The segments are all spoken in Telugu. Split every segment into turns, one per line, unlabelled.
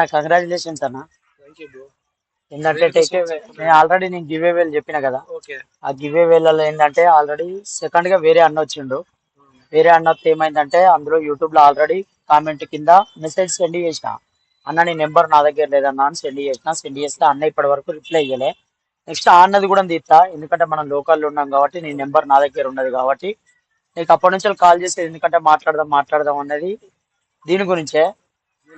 అన్న. కంగ్రాచులేషన్స్ అన్న ఏంటంటే టేక్ నేను ఆల్రెడీ నేను గివ్ వేలు చెప్పిన కదా. ఆ గివ్ వేలలో ఏంటంటే ఆల్రెడీ సెకండ్గా వేరే అన్న వచ్చిండు. వేరే అన్న వస్తే ఏమైందంటే అందులో యూట్యూబ్లో ఆల్రెడీ కామెంట్ కింద మెసేజ్ సెండ్ చేసిన. అన్న నీ నెంబర్ నా దగ్గర లేదన్నా అని సెండ్ చేసిన. సెండ్ చేస్తే అన్న ఇప్పటి వరకు రిప్లై ఇయ్యలే. నెక్స్ట్ ఆ అన్నది కూడా తీస్తా. ఎందుకంటే మనం లోకల్లో ఉన్నాం కాబట్టి నీ నెంబర్ నా దగ్గర ఉన్నది కాబట్టి. నీకు అప్పటి నుంచి కాల్ చేసేది ఎందుకంటే మాట్లాడదాం మాట్లాడదాం అన్నది దీని గురించే.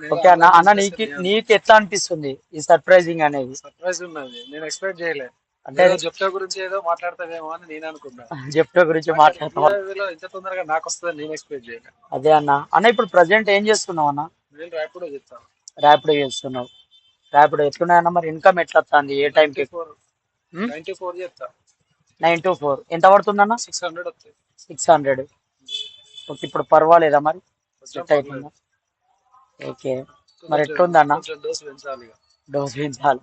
ఓకే అన్న అన్న నీకు నీకు ఎట్లా అనిపిస్తుంది ఈ సర్ప్రైజింగ్ అనేది?
సర్ప్రైజ్ ఉన్నది. నేను ఎక్స్పెక్ట్ చేయలే.
అంటే
జప్టో గురించి ఏదో మాట్లాడతావేమో అని నేను అనుకున్నా.
జెప్టో గురించి మాట్లాడతాం
లో ఇంత తొందరగా నాకు వస్తుందని నేను ఎక్స్పెక్ట్ చేయలే.
అదే అన్న. అన్న ఇప్పుడు ప్రజెంట్ ఏం చేస్తున్నావు అన్న?
నేను ర్యాపిడో చెప్తాను.
ర్యాపిడో చేస్తున్నావు. ర్యాపిడో ఎట్లున్నాయన్న మరి ఇన్కమ్ ఎట్లా వస్తుంది ఏ టైంకి
ఫోర్
Hmm?
నైన్టీ ఫోర్ చెప్తా.
నైన్ టు ఫోర్ ఎంత పడుతుందన్న
సిక్స్ హండ్రెడ్ వస్తాయి.
సిక్స్ హండ్రెడ్ ఓకే ఇప్పుడు పర్వాలేదా మరి? సెట్ అవుతుందా ఓకే. మరి ఎట్లుందన్న?
కొంచెం డోస్ పెంచాలి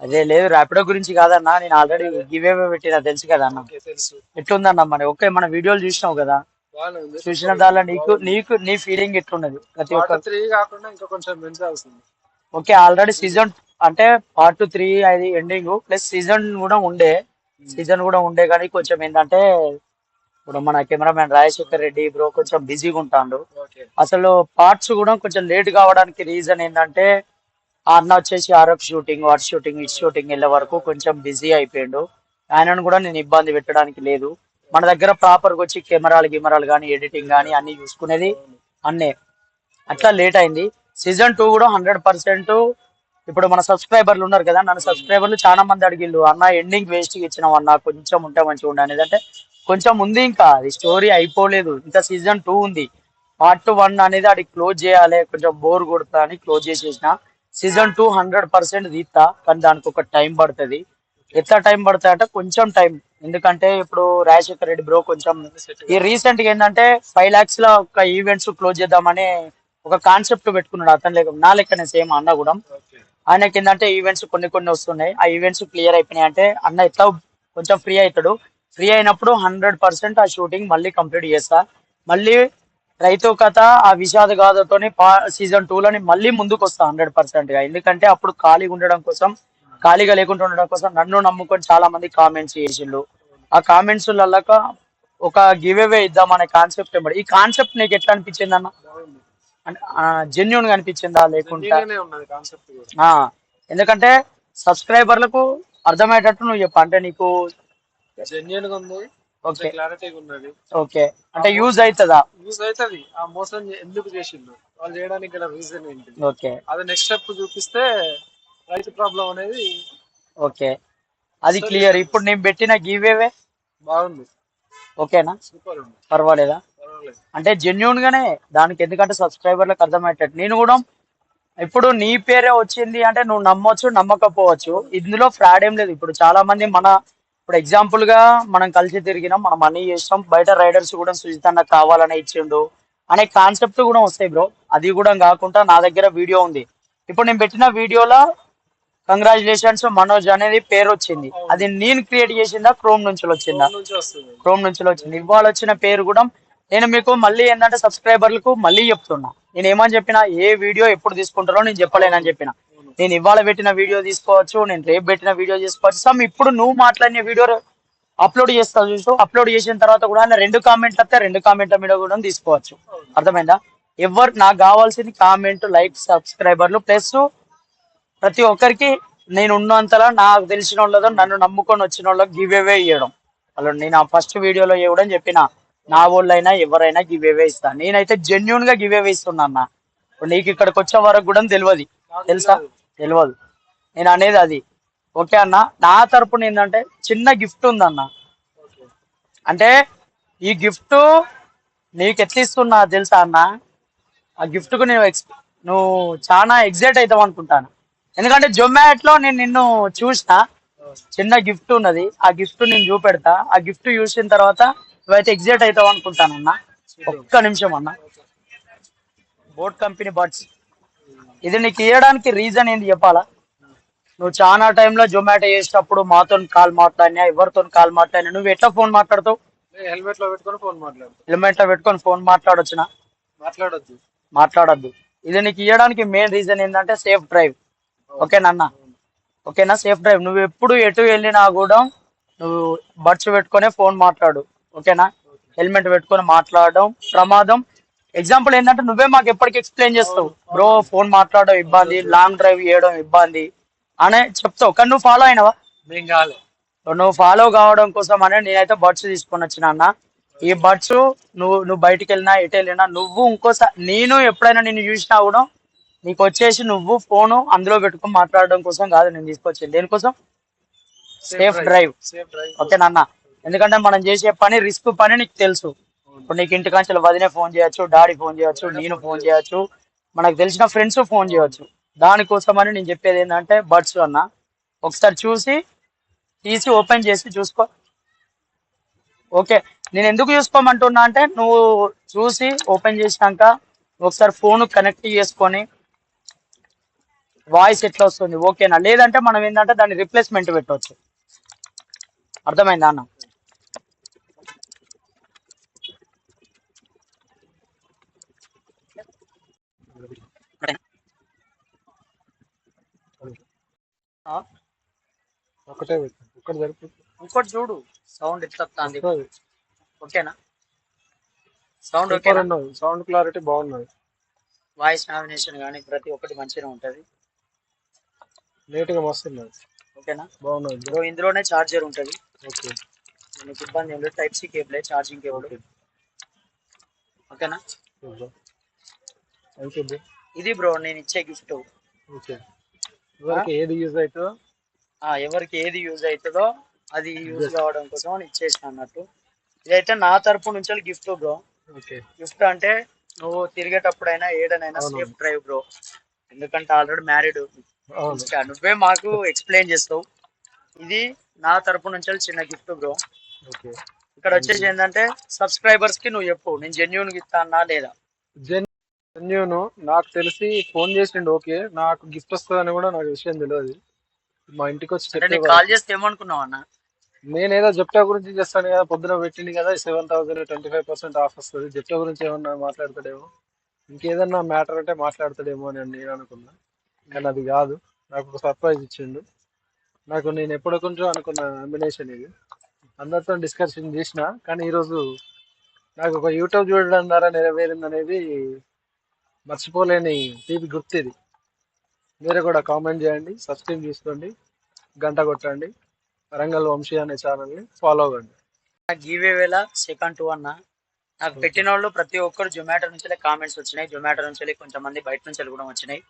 అదే లేదు ర్యాపిడో గురించి కాదన్న నేను ఆల్రెడీ గివ్ అవే పెట్టినా తెలుసు కదా అన్న. ఎట్లుందన్న మరి? ఓకే మన వీడియోలు చూసినావు కదా. చూసిన దానిలో నీకు నీకు నీ ఫీలింగ్ ఎట్లున్నది? ప్రతి ఒక్క
త్రీ కాకుండా ఇంకా కొంచెం పెంచాల్సింది.
ఓకే ఆల్రెడీ సీజన్ అంటే పార్ట్ త్రీ అది ఎండింగ్ ప్లస్ సీజన్ కూడా ఉండే. సీజన్ కూడా ఉండే కానీ కొంచెం ఏంటంటే ఇప్పుడు మన కెమెరామెన్ రాజశేఖర్ రెడ్డి బ్రో కొంచెం బిజీగా ఉంటాడు. అసలు పార్ట్స్ కూడా కొంచెం లేట్ కావడానికి రీజన్ ఏంటంటే ఆ అన్న వచ్చేసి ఆరోప్ shooting what shooting it shooting వెళ్ళే వరకు కొంచెం బిజీ అయిపోయిండు. ఆయనను కూడా నేను ఇబ్బంది పెట్టడానికి లేదు. మన దగ్గర ప్రాపర్గా వచ్చి కెమెరాలు గిమెరాలు కానీ ఎడిటింగ్ కానీ అన్ని చూసుకునేది అన్నే. అట్లా లేట్ అయింది. సీజన్ టూ కూడా హండ్రెడ్ పర్సెంట్ ఇప్పుడు మన సబ్స్క్రైబర్లు ఉన్నారు కదా నన్ను సబ్స్క్రైబర్లు చాలా మంది అడిగిళ్ళు అన్న ఎండింగ్ వేస్ట్ ఇచ్చినాం అన్న కొంచెం ఉంటే మంచిగా ఉండే అనేది. అంటే కొంచెం ఉంది ఇంకా అది స్టోరీ అయిపోలేదు. ఇంకా సీజన్ టూ ఉంది. పార్ట్ వన్ అనేది అది క్లోజ్ చేయాలి కొంచెం బోర్ కొడతా అని క్లోజ్ చేసేసిన. సీజన్ టూ హండ్రెడ్ పర్సెంట్ తీస్తా కానీ దానికి ఒక టైం పడుతుంది. ఎంత టైం పడుతుంది అంటే కొంచెం టైం ఎందుకంటే ఇప్పుడు రాజశేఖర్ రెడ్డి బ్రో కొంచెం ఈ రీసెంట్గా ఏంటంటే ఫైవ్ లాక్స్లో ఒక ఈవెంట్స్ క్లోజ్ చేద్దామని ఒక కాన్సెప్ట్ పెట్టుకున్నాడు అతను లేక నా లెక్కనే సేమ్ అన్న కూడా. ఆయనకి ఏంటంటే ఈవెంట్స్ కొన్ని కొన్ని వస్తున్నాయి. ఆ ఈవెంట్స్ క్లియర్ అయిపోయినాయి అంటే అన్న ఎట్లా కొంచెం ఫ్రీ అవుతాడు. ఫ్రీ అయినప్పుడు హండ్రెడ్ పర్సెంట్ ఆ షూటింగ్ మళ్ళీ కంప్లీట్ చేస్తా. మళ్ళీ రైతు కథ ఆ విషాద గాథతోని సీజన్ టూ లోని మళ్ళీ ముందుకు వస్తా హండ్రెడ్ పర్సెంట్గా. ఎందుకంటే అప్పుడు ఖాళీగా ఉండడం కోసం ఖాళీగా లేకుండా ఉండడం కోసం నన్ను నమ్ముకొని చాలా మంది కామెంట్స్ చేసిండు ఆ కామెంట్స్ లల్లక ఒక గివ్ అవే ఇద్దాం అనే కాన్సెప్ట్ ఈ కాన్సెప్ట్ నీకు ఎట్లా అనిపించింది అన్న? జెన్యున్గా అనిపించిందా లేకుంటా? ఎందుకంటే సబ్స్క్రైబర్లకు అర్థమయ్యేటట్టు నువ్వు చెప్పు. అంటే నీకు
జెన్యున్గా ఉంది.
ఓకే
క్లారిటీగా ఉన్నది.
ఓకే అంటే యూజ్ అవుతుందా?
యూజ్ అవుతుంది. ఆ మోసం ఎందుకు చేసిండు? వాళ్ళు చేయడానికి గల రీజన్ ఏంటి?
ఓకే
అది నెక్స్ట్ స్టెప్ చూపిస్తే రైతు ప్రాబ్లం అనేది
ఓకే అది క్లియర్ ఇప్పుడు నేను పెట్టిన గివేవే
బాగుంది.
ఓకేనా
సూపర్ ఉంది.
పర్వాలేదు? అంటే జెన్యున్ గానే దానికి ఎందుకంటే సబ్స్క్రైబర్లకు అర్థమయ్యేటట్టు. నేను కూడా ఇప్పుడు నీ పేరే వచ్చింది అంటే నువ్వు నమ్మొచ్చు నమ్మకపోవచ్చు. ఇందులో ఫ్రాడ్ ఏం లేదు. ఇప్పుడు చాలా మంది మన ఇప్పుడు ఎగ్జాంపుల్గా మనం కలిసి తిరిగినాం మనం మనీ చేసినాం బయట రైడర్స్ కూడా సుజిత్ అన్న కావాలని ఇచ్చిండు అనే కాన్సెప్ట్ కూడా వస్తాయి బ్రో అది కూడా కాకుండా నా దగ్గర వీడియో ఉంది. ఇప్పుడు నేను పెట్టిన వీడియోలో కంగ్రాచులేషన్స్ మనోజ్ అనేది పేరు వచ్చింది. అది నేను క్రియేట్ చేసిందా క్రోమ్ నుంచి వచ్చిందా? క్రోమ్ నుంచి వచ్చింది. ఇవాళ వచ్చిన పేరు కూడా నేను మీకు మళ్ళీ ఏంటంటే సబ్స్క్రైబర్లకు మళ్ళీ చెప్తున్నా. నేను ఏమని చెప్పిన ఏ వీడియో ఎప్పుడు తీసుకుంటారో నేను చెప్పలేనని చెప్పిన. నేను ఇవాళ పెట్టిన వీడియో తీసుకోవచ్చు నేను రేపు పెట్టిన వీడియో తీసుకోవచ్చు. సమ్ ఇప్పుడు నువ్వు మాట్లాడిన వీడియో అప్లోడ్ చేస్తావు చూసు అప్లోడ్ చేసిన తర్వాత కూడా రెండు కామెంట్లు వస్తే రెండు కామెంట్ల మీద కూడా తీసుకోవచ్చు. అర్థమైందా? ఎవరు నాకు కావాల్సింది కామెంట్ లైక్ సబ్స్క్రైబర్లు ప్లస్ ప్రతి ఒక్కరికి నేను ఉన్నంతలా నాకు తెలిసిన వాళ్ళతో నన్ను నమ్ముకొని వచ్చిన వాళ్ళకి గివ్ అవే ఇవ్వడం వాళ్ళు నేను ఆ ఫస్ట్ వీడియోలో ఇవ్వడం చెప్పిన. నా వాళ్ళైనా ఎవరైనా గివ్ అవే ఇస్తా. నేనైతే జెన్యున్గా గివ్ అవే ఇస్తున్నా అన్న. నీకు ఇక్కడికి వచ్చే వరకు కూడా తెలియదు. తెలుసా? తెలియదు. నేను అనేది అది. ఓకే అన్న? నా తరపున ఏంటంటే చిన్న గిఫ్ట్ ఉందన్న అంటే ఈ గిఫ్ట్ నీకు ఎట్లా ఇస్తున్నా తెలుసా అన్న? ఆ గిఫ్ట్కు నేను ఎక్స్ నువ్వు చాలా ఎగ్జైట్ అవుతావు అనుకుంటాను. ఎందుకంటే జొమాటోలో నేను నిన్ను చూసిన చిన్న గిఫ్ట్ ఉన్నది. ఆ గిఫ్ట్ నేను చూపెడతా. ఆ గిఫ్ట్ చూసిన తర్వాత నువ్వైతే ఎగ్జైట్ అవుతావు అనుకుంటాను అన్న. ఒక్క నిమిషం అన్న. బోట్ కంపెనీ బడ్స్ ఇది నీకు ఇవ్వడానికి రీజన్ ఏంటి చెప్పాలా? నువ్వు చాలా టైంలో జొమాటో చేసేటప్పుడు మాతో కాల్ మాట్లాడినా ఎవరితో కాల్ మాట్లాడినా నువ్వు ఎట్లా ఫోన్ మాట్లాడతావు?
హెల్మెట్లో పెట్టుకొని ఫోన్ మాట్లాడు
హెల్మెట్లో పెట్టుకొని ఫోన్ మాట్లాడొచ్చునా?
మాట్లాడొద్దు.
మాట్లాడొద్దు. ఇది నీకు ఇవ్వడానికి మెయిన్ రీజన్ ఏంటంటే సేఫ్ డ్రైవ్ ఓకేనా అన్న? ఓకేనా? సేఫ్ డ్రైవ్ నువ్వు ఎప్పుడు ఎటు వెళ్ళినా కూడా నువ్వు బడ్స్ పెట్టుకొని ఫోన్ మాట్లాడు. ఓకేనా? హెల్మెట్ పెట్టుకొని మాట్లాడడం ప్రమాదం. ఎగ్జాంపుల్ ఏంటంటే నువ్వే మాకు ఎప్పటికి ఎక్స్ప్లెయిన్ చేస్తావు. బ్రో ఫోన్ మాట్లాడడం ఇబ్బంది లాంగ్ డ్రైవ్ చేయడం ఇబ్బంది అనే చెప్తావు. కానీ నువ్వు ఫాలో అయినవా? నువ్వు ఫాలో కావడం కోసం అనే నేనైతే బడ్స్ తీసుకొని వచ్చిన అన్న. ఈ బడ్స్ నువ్వు నువ్వు బయటికి వెళ్ళినా ఎటు వెళ్ళినా నువ్వు ఇంకోసారి నేను ఎప్పుడైనా నిన్ను చూసినా కూడా నీకు వచ్చేసి నువ్వు ఫోను అందులో పెట్టుకొని మాట్లాడడం కోసం కాదు నేను తీసుకొచ్చింది. దేనికోసం? సేఫ్ డ్రైవ్
సేఫ్ డ్రైవ్
ఓకేనా అన్న ఎందుకంటే మనం చేసే పని రిస్క్ పని నీకు తెలుసు. ఇప్పుడు నీకు ఇంటి కాంచెలు వదినే ఫోన్ చేయొచ్చు డాడీ ఫోన్ చేయొచ్చు నేను ఫోన్ చేయొచ్చు మనకు తెలిసిన ఫ్రెండ్స్ ఫోన్ చేయొచ్చు. దానికోసమని నేను చెప్పేది ఏంటంటే బర్డ్స్ అన్న ఒకసారి చూసి తీసి ఓపెన్ చేసి చూసుకో. ఓకే నేను ఎందుకు చూసుకోమంటున్నా అంటే నువ్వు చూసి ఓపెన్ చేసినాక ఒకసారి ఫోన్ కనెక్ట్ చేసుకొని వాయిస్ ఎట్లా వస్తుంది ఓకేనా? లేదంటే మనం ఏంటంటే దాన్ని రిప్లేస్మెంట్ పెట్టవచ్చు అర్థమైందా అన్న ఆ,
ఒకటే పెట్టు ఒకటి సరిపోతుంది.
ఇంకోటి చూడు. సౌండ్ ఎట్లా వస్తుంది. ఓకేనా? సౌండ్
ఉన్నది. సౌండ్ క్లారిటీ బాగున్నది.
వాయిస్ నామినేషన్ కానీ ప్రతి ఒక్కటి మంచిగా ఉంటది.
నీట్గా మస్తు ఉన్నది
ఓకేనా?
బాగున్నది.
బ్రో ఇందులోనే చార్జర్ ఉంటది.
ఓకే.
నీకు ఇబ్బంది ఏం లేదు. Type C cable charging cable
okay.
ఓకేనా? ఇది బ్రో నేను ఇచ్చే గిఫ్ట్
ఓకే. ఎవరికి ఏది యూజ్ అవుతుందో
ఎవరికి ఏది యూజ్ అవుతుందో అది యూజ్ కావడం కోసం ఇచ్చేసిన అన్నట్టు. ఇదైతే నా తరపు నుంచి గిఫ్ట్ బ్రో
ఓకే
గిఫ్ట్ అంటే నువ్వు తిరిగేటప్పుడైనా ఏడనైనా. సేఫ్ డ్రైవ్ బ్రో ఎందుకంటే ఆల్రెడీ మ్యారీడ్ నువ్వే మాకు ఎక్స్ప్లెయిన్ చేస్తావు. ఇది నా తరపు నుంచి చిన్న గిఫ్ట్ బ్రో
ఓకే
ఇక్కడ వచ్చేసి ఏంటంటే సబ్స్క్రైబర్స్కి నువ్వు చెప్పు నేను జెన్యున్ అన్నా లేదా?
జెన్ జెన్యూన్ నాకు తెలిసి ఫోన్ చేసిండు ఓకే నాకు గిఫ్ట్ వస్తుందని కూడా నాకు విషయం తెలియదు. మా ఇంటికి వచ్చి
కాల్ చేస్తే ఏమనుకున్నావు అన్న?
నేనేదో జెప్టో గురించి చేస్తాను కదా పొద్దున పెట్టింది కదా seven thousand twenty five percent off వస్తుంది. జెప్టో గురించి ఏమన్నా మాట్లాడతాడేమో? ఇంకేదన్నా మ్యాటర్ అంటే మాట్లాడతాడేమో అని నేను అనుకున్నా. కానీ అది కాదు. నాకు ఒక సర్ప్రైజ్ ఇచ్చిండు. నాకు నేను ఎప్పుడో కొంచెం అనుకున్న అంబినేషన్ ఇది. అందరితో డిస్కషన్ చేసిన కానీ ఈరోజు నాకు ఒక యూట్యూబ్ చూడడం ద్వారా నెరవేరింది అనేది మర్చిపోలేని తీపి గుర్తు ఇది. మీరు కూడా కామెంట్ చేయండి సబ్స్క్రైబ్ చేసుకోండి గంట కొట్టండి. వరంగల్ వంశీ అనే ఛానల్ని ఫాలో అవ్వండి.
గివ్ వేళ సెకండ్ టూ అన్న. నాకు పెట్టిన వాళ్ళు ప్రతి ఒక్కరు జొమాటో నుంచి కామెంట్స్ వచ్చినాయి. జొమాటో నుంచి కొంతమంది బయట నుంచి కూడా వచ్చినాయి.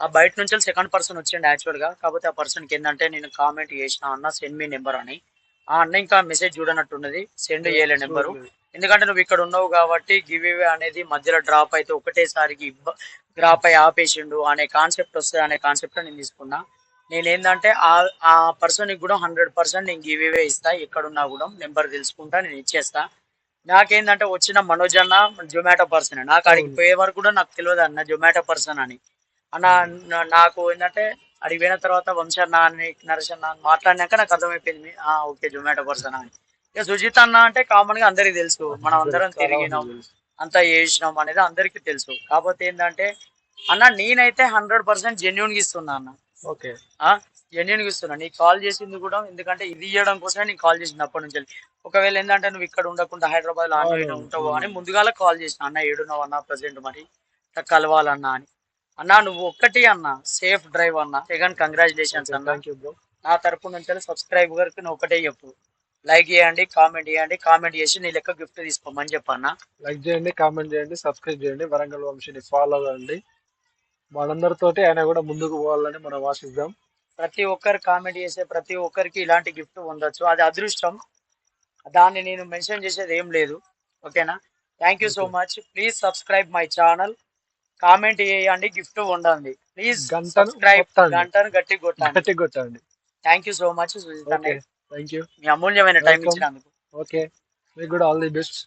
ఆ బయట నుంచి సెకండ్ పర్సన్ వచ్చిండు యాక్చువల్గా. కాకపోతే ఆ పర్సన్కి ఏంటంటే నేను కామెంట్ చేసిన అన్న సెండ్ మీ నెంబర్ అని. ఆ అన్న ఇంకా మెసేజ్ చూడనట్టున్నది సెండ్ చేయలే నెంబరు ఎందుకంటే నువ్వు ఇక్కడ ఉన్నావు కాబట్టి గివ్ అవే అనేది మధ్యలో డ్రాప్ అయితే ఒకటేసారికి డ్రాప్ అయి ఆపేసిండు అనే కాన్సెప్ట్ వస్తుంది అనే కాన్సెప్ట్ నేను తీసుకున్నా. నేను ఏంటంటే ఆ ఆ పర్సన్ కూడా హండ్రెడ్ పర్సెంట్ నేను గివ్ అవే ఇస్తా ఎక్కడున్నా కూడా నెంబర్ తెలుసుకుంటా నేను ఇచ్చేస్తా. నాకేందంటే వచ్చిన మనోజ్ అన్న జొమాటో పర్సన్ నాకు అడిగి. పోయే వరకు కూడా నాకు తెలియదు అన్న జొమాటో పర్సన్ అని. అన్న నాకు ఏంటంటే అడిగి పోయిన తర్వాత వంశన్న అని నరేష్ అన్న అని మాట్లాడినాక నాకు అర్థమైపోయింది ఆ ఓకే జొమాటో పర్సన్ అని. ఇక సుజిత్ అన్న అంటే కామన్గా అందరికి తెలుసు. మనం అందరం తిరిగినాం. అంతా చేసినాం అనేది అందరికి తెలుసు. కాకపోతే ఏంటంటే అన్న నేనైతే హండ్రెడ్ పర్సెంట్ జెన్యున్గా ఇస్తున్నా అన్న.
ఓకే.
జెన్యున్గా ఇస్తున్నా. నీకు కాల్ చేసింది కూడా ఎందుకంటే ఇది ఇవ్వడం కోసమే నీకు కాల్ చేసింది అప్పటి నుంచి. ఒకవేళ ఏంటంటే నువ్వు ఇక్కడ ఉండకుండా హైదరాబాద్లో ఆన్లైన్ ఉంటావు అని. ముందుగాల కాల్ చేసిన అన్న ఏడున్నావు అన్న ప్రజెంట్ మరి. కలవాలన్నా అని. అన్న నువ్వు ఒక్కటి అన్న సేఫ్ డ్రైవ్ అన్న. సెకండ్ కంగ్రాచులేషన్స్ అన్న. నా తరపు నుంచి సబ్స్క్రైబ్ గారికి నువ్వు ఒకటే చెప్పు. లైక్ చేయండి కామెంట్ చేయండి కామెంట్ చేసి నీ లెక్క గిఫ్ట్ తీసుకోమని చెప్పన్న.
లైక్ చేయండి కామెంట్ చేయండి సబ్స్క్రైబ్ చేయండి వరంగల్ వంశీని ఫాలో అవ్వండి మనందరితోటి ఆయన కూడా ముందుకు పోవాలని మనం ఆశిద్దాం.
ప్రతి ఒక్కరు కామెంట్ చేసే ప్రతి ఒక్కరికి ఇలాంటి గిఫ్ట్ ఉండొచ్చు. అది అదృష్టం. దాన్ని నేను మెన్షన్ చేసేది ఏం లేదు. ఓకేనా thank you so much please subscribe my channel comment చేయండి గిఫ్ట్ ఉండండి. ప్లీజ్
గంటను.
గంటను గట్టి కొట్టండి.
గట్టి కొట్టండి.
Thank you so much Sujith
thank you
మీ అమూల్యమైన టైం. ఇచ్చినందుకు.
ఓకే మీకు కూడా ఆల్ ది బెస్ట్